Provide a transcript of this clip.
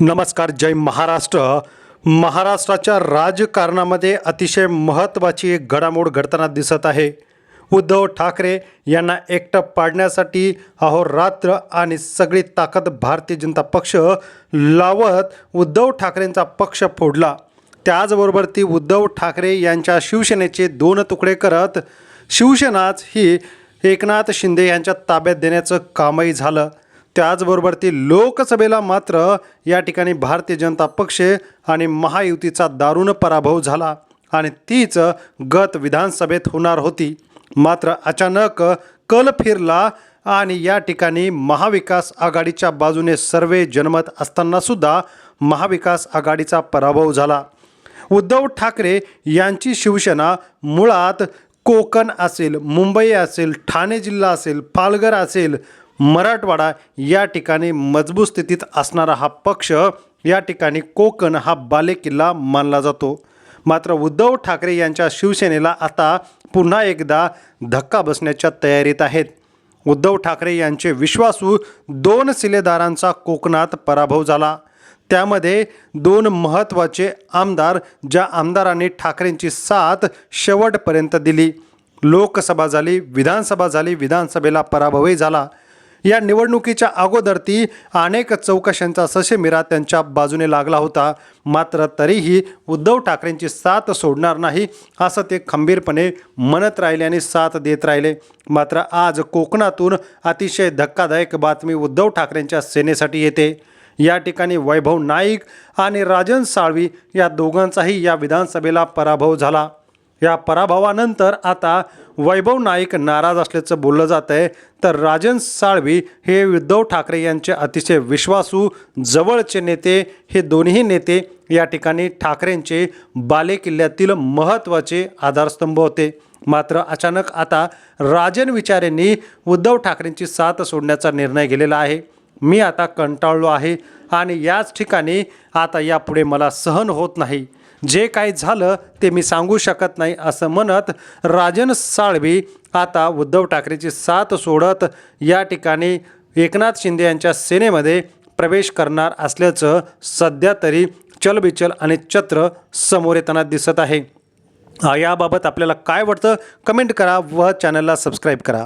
नमस्कार जय महाराष्ट्र. महाराष्ट्राच्या राजकारणामध्ये अतिशय महत्त्वाची एक घडामोड घडताना दिसत आहे. उद्धव ठाकरे यांना एकटं पाडण्यासाठी अहोरात्र आणि सगळी ताकद भारतीय जनता पक्ष लावत उद्धव ठाकरेंचा पक्ष फोडला. त्याचबरोबर ती उद्धव ठाकरे यांच्या शिवसेनेचे दोन तुकडे करत शिवसेनाच ही एकनाथ शिंदे यांच्या ताब्यात देण्याचं कामही झालं. त्याचबरोबर ती लोकसभेला मात्र या ठिकाणी भारतीय जनता पक्ष आणि महायुतीचा दारुण पराभव झाला आणि तीच गत विधानसभेत होणार होती. मात्र अचानक कल फिरला आणि या ठिकाणी महाविकास आघाडीच्या बाजूने सर्वे जनमत असतानासुद्धा महाविकास आघाडीचा पराभव झाला. उद्धव ठाकरे यांची शिवसेना मुळात कोकण असेल मुंबई असेल ठाणे जिल्हा असेल पालघर असेल मराठवाडा या ठिकाणी मजबूत स्थितीत असणारा हा पक्ष या ठिकाणी कोकण हा बालेकिल्ला मानला जातो. मात्र उद्धव ठाकरे यांच्या शिवसेनेला आता पुन्हा एकदा धक्का बसण्याच्या तयारीत आहेत. उद्धव ठाकरे यांचे विश्वासू दोन सिलेदारांचा कोकणात पराभव झाला. त्यामध्ये दोन महत्त्वाचे आमदार ज्या आमदारांनी ठाकरेंची साथ शेवटपर्यंत दिली. लोकसभा झाली विधानसभा झाली विधानसभेला पराभवही झाला. या निवडणुकीच्या अगोदर ती अनेक चौकशांचा ससेमिरा त्यांच्या बाजूने लागला होता. मात्र तरीही उद्धव ठाकरेंची साथ सोडणार नाही असं ते खंबीरपणे म्हणत राहिले आणि साथ देत राहिले. मात्र आज कोकणातून अतिशय धक्कादायक बातमी उद्धव ठाकरेंच्या सेनेसाठी येते. या ठिकाणी वैभव नाईक आणि राजन साळवी या दोघांचाही या विधानसभेला पराभव झाला. या पराभवानंतर आता वैभव नाईक नाराज असल्याचं बोललं जात आहे. तर राजन साळवी हे उद्धव ठाकरे यांचे अतिशय विश्वासू जवळचे नेते हे दोन्ही नेते या ठिकाणी ठाकरेंचे बालेकिल्ल्यातील महत्त्वाचे आधारस्तंभ होते. मात्र अचानक आता राजन विचारेंनी उद्धव ठाकरेंची साथ सोडण्याचा निर्णय घेतलेला आहे. मी आता कंटाळलो आहे आणि याच ठिकाणी आता यापुढे मला सहन होत नाही. जे काही झालं ते मी सांगू शकत नाही असं म्हणत राजन साळवी आता उद्धव ठाकरेची साथ सोडत या ठिकाणी एकनाथ शिंदे यांच्या सेनेमध्ये प्रवेश करणार असल्याचं सध्या तरी चलबिचल आणि चत्र समोर येताना दिसत आहे. याबाबत आपल्याला काय वाटतं? कमेंट करा व चॅनलला सबस्क्राईब करा.